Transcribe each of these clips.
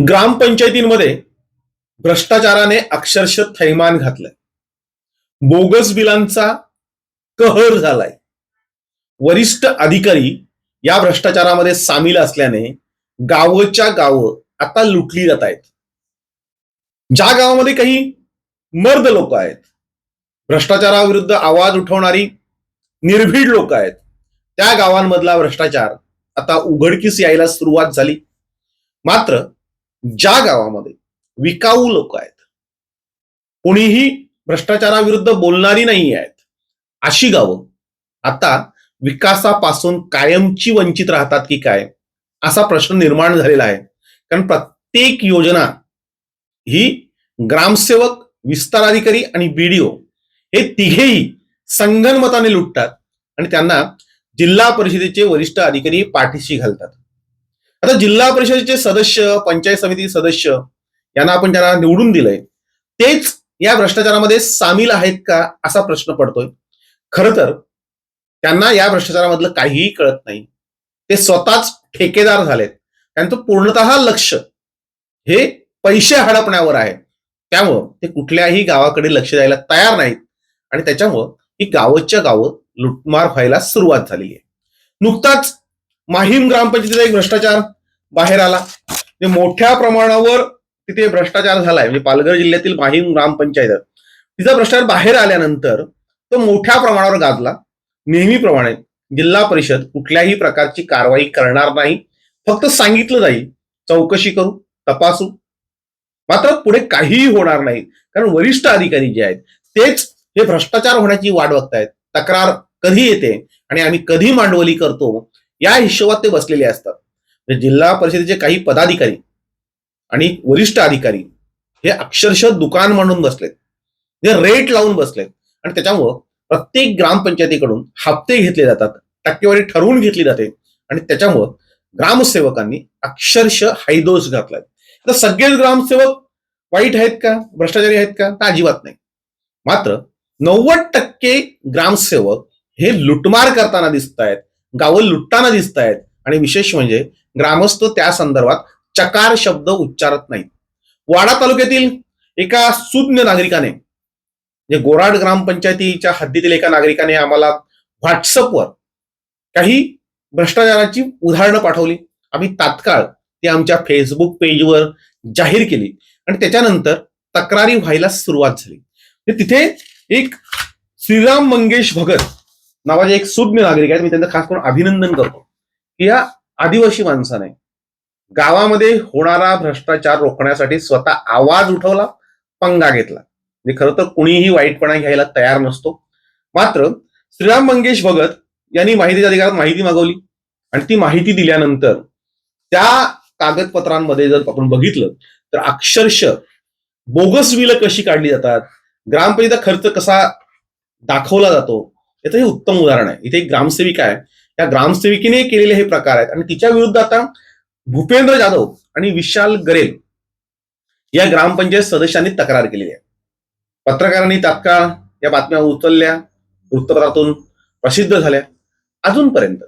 ग्रामपंचायतींमध्ये भ्रष्टाचाराने अक्षरशः थैमान घातलंय. बोगस बिलांचा कहर झालाय. वरिष्ठ अधिकारी या भ्रष्टाचारामध्ये सामील असल्याने गावच्या गावं आता लुटली जात आहेत. ज्या गावामध्ये काही मर्द लोक आहेत भ्रष्टाचाराविरुद्ध आवाज उठवणारी निर्भीड लोक आहेत त्या गावांमधला भ्रष्टाचार आता उघडकीस यायला सुरुवात झाली. मात्र ज्या गावामध्ये विकाऊ लोक आहेत कोणीही भ्रष्टाचाराविरुद्ध बोलणारी नाही आहेत अशी गावं आता विकासापासून कायमची वंचित राहतात की काय? असा प्रश्न निर्माण झालेला आहे. कारण प्रत्येक योजना ही ग्रामसेवक विस्तार अधिकारी आणि बीडीओ हे तिघेही संगणमताने लुटतात आणि त्यांना जिल्हा परिषदेचे वरिष्ठ अधिकारी पाठीशी घालतात. आता जिल्हा परिषदेचे सदस्य पंचायत समिती सदस्य यांना आपण ज्यांना निवडून दिलंय तेच या भ्रष्टाचारामध्ये सामील आहेत का असा प्रश्न पडतोय. खर तर त्यांना या भ्रष्टाचारामधलं काहीही कळत नाही. ते स्वतःच ठेकेदार झालेत. त्यांचं पूर्णतः लक्ष हे पैसे हडपण्यावर आहे. त्यामुळं ते कुठल्याही गावाकडे लक्ष द्यायला तयार नाहीत. आणि त्याच्यामुळं ही गावच्या गावं लुटमार व्हायला सुरुवात झाली आहे नुकताच माहीम ग्रामपंचायतीचा एक भ्रष्टाचार बाहेर आला. मोठ्या प्रमाणावर तिथे भ्रष्टाचार झालाय म्हणजे पालघर जिल्ह्यातील माहीम ग्रामपंचायत. तिचा भ्रष्टाचार बाहेर आल्यानंतर तो मोठ्या प्रमाणावर गाजला. नेहमीप्रमाणे जिल्हा परिषद कुठल्याही प्रकारची कारवाई करणार नाही. फक्त सांगितलं जाईल चौकशी करू तपासू. मात्र पुढे काहीही होणार नाही. कारण वरिष्ठ अधिकारी जे आहेत तेच हे भ्रष्टाचार होण्याची वाट बघतायत. तक्रार कधी येते आणि आम्ही कधी मांडवली करतो? या हिशोबात ते बसलेले असतात. म्हणजे जिल्हा परिषदेचे काही पदाधिकारी आणि वरिष्ठ अधिकारी हे अक्षरशः दुकान म्हणून बसलेत. जे रेट लावून बसलेत. आणि त्याच्यामुळं प्रत्येक ग्रामपंचायतीकडून हप्ते घेतले जातात टक्केवारी ठरवून घेतली जाते आणि त्याच्यामुळं ग्रामसेवकांनी अक्षरशः हैदोस घातलाय. तर सगळेच ग्रामसेवक वाईट आहेत का? भ्रष्टाचारी आहेत का? तर अजिबात नाही. मात्र नव्वद टक्के ग्रामसेवक हे लुटमार करताना दिसत आहेत गावं लुटताना दिसत आहेत आणि विशेष म्हणजे ग्रामस्थ त्या संदर्भात चकार शब्द उच्चारत नाहीत. वाडा तालुक्यातील एका सुज्ञ नागरिकाने म्हणजे गोराड ग्रामपंचायतीच्या हद्दीतील एका नागरिकाने आम्हाला व्हॉट्सअपवर काही भ्रष्टाचाराची उदाहरणं पाठवली. आम्ही तात्काळ ती आमच्या फेसबुक पेजवर जाहीर केली. आणि त्याच्यानंतर तक्रारी व्हायला सुरुवात झाली. म्हणजे तिथे एक श्रीराम मंगेश भगत नावाचे एक सुज्ञ नागरिक आहेत. मी त्यांचं खास करून अभिनंदन करतो. की या आदिवासी माणसाने गावामध्ये होणारा भ्रष्टाचार रोखण्यासाठी स्वतः आवाज उठवला पंगा घेतला. म्हणजे खरं तर कुणीही वाईटपणा घ्यायला तयार नसतो. मात्र श्रीराम मंगेश भगत यांनी माहितीच्या अधिकारात माहिती मागवली. आणि ती माहिती दिल्यानंतर त्या कागदपत्रांमध्ये जर आपण बघितलं तर अक्षरश बोगस विलं कशी काढली जातात ग्रामपंचायतीचा खर्च कसा दाखवला जातो याचं हे उत्तम उदाहरण आहे. इथे एक ग्रामसेविका आहे. त्या ग्रामसेविकेने केलेले हे प्रकार आहेत. आणि तिच्या विरुद्ध आता भूपेंद्र जाधव आणि विशाल गरेल या ग्रामपंचायत सदस्यांनी तक्रार केलेली आहे. पत्रकारांनी तात्काळ या बातम्या उचलल्या वृत्तपत्रातून प्रसिद्ध झाल्या. अजूनपर्यंत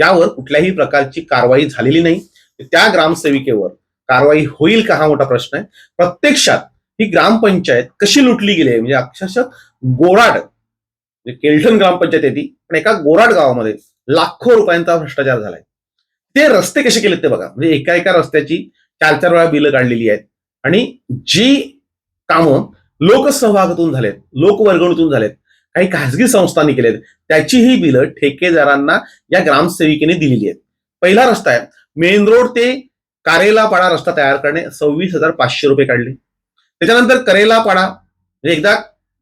यावर कुठल्याही प्रकारची कारवाई झालेली नाही. त्या ग्रामसेविकेवर कारवाई होईल का हा मोठा प्रश्न आहे. प्रत्यक्षात ही ग्रामपंचायत कशी लुटली गेली आहे? म्हणजे अक्षरशः गोराट म्हणजे केल्ठन ग्रामपंचायत आहे ती पण एका गोराड गावामध्ये लाखो रुपयांचा भ्रष्टाचार झालाय. ते रस्ते कसे केलेत ते बघा. म्हणजे एका एका रस्त्याची चार चार वेळा बिलं काढलेली आहेत. आणि जी कामं लोकसहभागातून झालेत लोकवर्गणीतून झालेत काही खासगी संस्थांनी केलेत त्याचीही बिलं ठेकेदारांना या ग्रामसेविकेने दिलेली आहेत. पहिला रस्ता आहे मेन रोड ते कारेलापाडा रस्ता तयार करणे सव्वीस हजार पाचशे रुपये काढले. त्याच्यानंतर करेलापाडा म्हणजे एकदा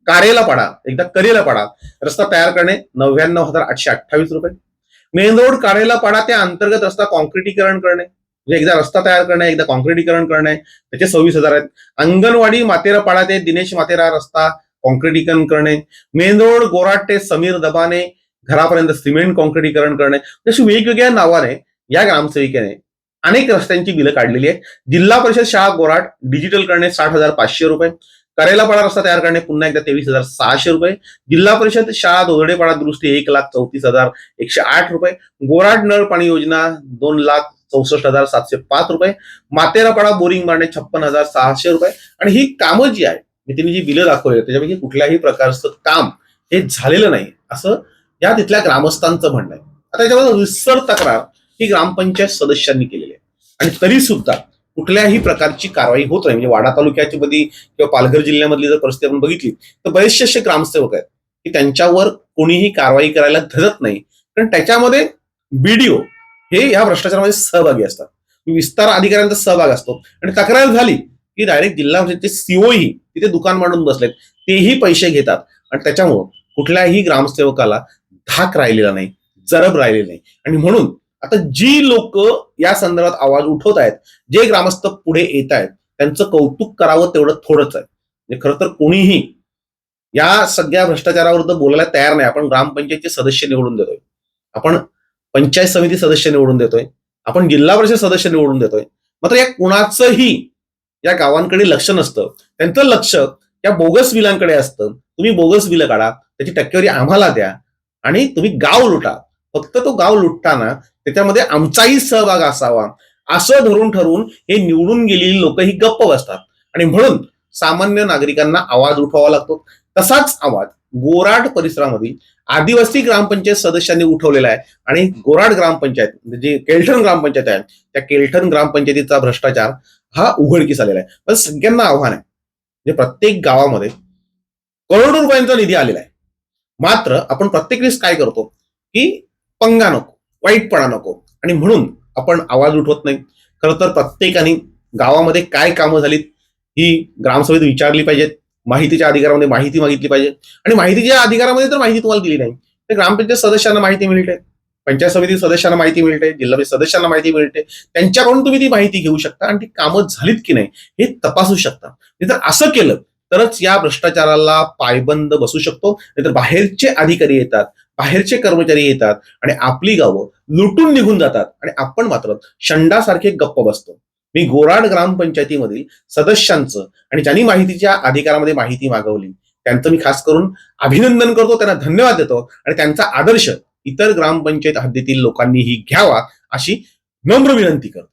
कारेलापाडा एकदा करेला पाडा. रस्ता तयार करणे नव्याण्णव हजार आठशे अठ्ठावीस रुपये. मेन रोड कारेलापाडा त्या अंतर्गत रस्ता कॉन्क्रिटीकरण करणे. म्हणजे एकदा रस्ता तयार करणे एकदा कॉन्क्रिटीकरण करणे त्याचे सव्वीस हजार आहेत. अंगणवाडी मातेरापाडा ते दिनेश मातेरा रस्ता कॉन्क्रिटीकरण करणे. मेन रोड गोराट ते समीर दबाने घरापर्यंत सिमेंट कॉन्क्रिटीकरण करणे. म्हणजे अशी वेगवेगळ्या नावाने या ग्रामसेविकेने अनेक रस्त्यांची बिलं काढलेली आहे जिल्हा परिषद शाळा गोराट डिजिटल करणे साठ हजार पाचशे रुपये. करेलापाडा रस्ता तयार करणे पुन्हा एकदा तेवीस हजार सहाशे रुपये. जिल्हा परिषद शाळा दोरडेपाडा दुरुस्ती एक लाख चौतीस हजार एकशे आठ रुपये. गोराड नळ पाणी योजना दोन लाख चौसष्ट हजार सातशे पाच रुपये. मातेरापाडा बोरिंग मारणे छप्पन हजार सहाशे रुपये. आणि ही कामं जी आहे मी तिने जी बिलं दाखवली त्याच्यापैकी कुठल्याही प्रकारचं काम हे झालेलं नाही. असं या तिथल्या ग्रामस्थांचं म्हणणं आहे. आता याच्यामध्ये रिसर तक्रार ही ग्रामपंचायत सदस्यांनी केलेली आहे. आणि तरी सुद्धा कुठल्याही प्रकारची कारवाई होत नाही. म्हणजे वाडा तालुक्याची मध्ये किंवा पालघर जिल्ह्यामधली जर परिस्थिती आपण बघितली तर बरेचसे असे ग्रामसेवक आहेत की त्यांच्यावर कोणीही कारवाई करायला धरत नाही. कारण त्याच्यामध्ये बीडीओ हे या भ्रष्टाचारामध्ये सहभागी असतात. विस्तार अधिकाऱ्यांचा सहभाग असतो. आणि तक्रार झाली की डायरेक्ट जिल्हा परिषदेचे सीओही तिथे दुकान मांडून बसलेत. तेही पैसे घेतात. आणि त्याच्यामुळं कुठल्याही ग्रामसेवकाला धाक राहिलेला नाही जरब राहिलेला नाही. आणि म्हणून आता जी लोक या संदर्भात आवाज उठवत आहेत जे ग्रामस्थ पुढे येत आहेत त्यांचं कौतुक करावं तेवढं थोडंच आहे. म्हणजे खरं तर कोणीही या सगळ्या भ्रष्टाचाराविरुद्ध बोलायला तयार नाही. आपण ग्रामपंचायतचे सदस्य निवडून देतोय. आपण पंचायत समिती सदस्य निवडून देतोय. आपण जिल्हा परिषद सदस्य निवडून देतोय. मात्र या कुणाचंही या गावांकडे लक्ष नसतं. त्यांचं लक्ष या बोगस बिलांकडे असतं. तुम्ही बोगस बिलं काढा त्याची टक्केवारी आम्हाला द्या आणि तुम्ही गाव लुटा. फक्त तो गाव लुटताना त्याच्यामध्ये आमचाही सहभाग असावा. असं धरून ठरवून हे निवडून गेलेली लोक ही गप्प बसतात. आणि म्हणून सामान्य नागरिकांना आवाज उठवावा लागतो. तसाच आवाज गोराड परिसरामधील आदिवासी ग्रामपंचायत सदस्यांनी उठवलेला आहे. आणि गोराड ग्रामपंचायत म्हणजे जी ग्रामपंचायत आहे त्या केलठण ग्रामपंचायतीचा भ्रष्टाचार हा उघडकीस आलेला आहे. पण सगळ्यांना आव्हान आहे. म्हणजे प्रत्येक गावामध्ये करोडो रुपयांचा निधी आलेला आहे. मात्र आपण प्रत्येक वेळेस काय करतो? की पंगा नको. वाईटपणा नको. आणि म्हणून आपण आवाज उठवत नाही. खरं तर प्रत्येकाने गावामध्ये काय कामं झालीत ही ग्रामसभेत विचारली पाहिजेत माहितीच्या अधिकारामध्ये माहिती मागितली पाहिजे. आणि माहितीच्या अधिकारामध्ये तर माहिती तुम्हाला दिली नाही. तर ग्रामपंचायत सदस्यांना माहिती मिळते. पंचायत समिती सदस्यांना माहिती मिळते जिल्हा परिषद सदस्यांना माहिती मिळते. त्यांच्याकडून तुम्ही ती माहिती घेऊ शकता आणि ती कामं झालीत की नाही हे तपासू शकता. तर असं केलं तरच या भ्रष्टाचाराला पायबंद बसू शकतो. नाहीतर बाहेरचे अधिकारी येतात. बाहेरचे कर्मचारी येतात आणि आपली गावं लुटून निघून जातात आणि आपण मात्र शंडासारखे गप्प बसतो. मी गोराड ग्रामपंचायतीमधील सदस्यांचं आणि ज्यांनी माहितीच्या अधिकारामध्ये माहिती मागवली त्यांचं मी खास करून अभिनंदन करतो त्यांना धन्यवाद देतो आणि त्यांचा आदर्श इतर ग्रामपंचायत हद्दीतील लोकांनीही घ्यावा अशी नम्र विनंती करतो.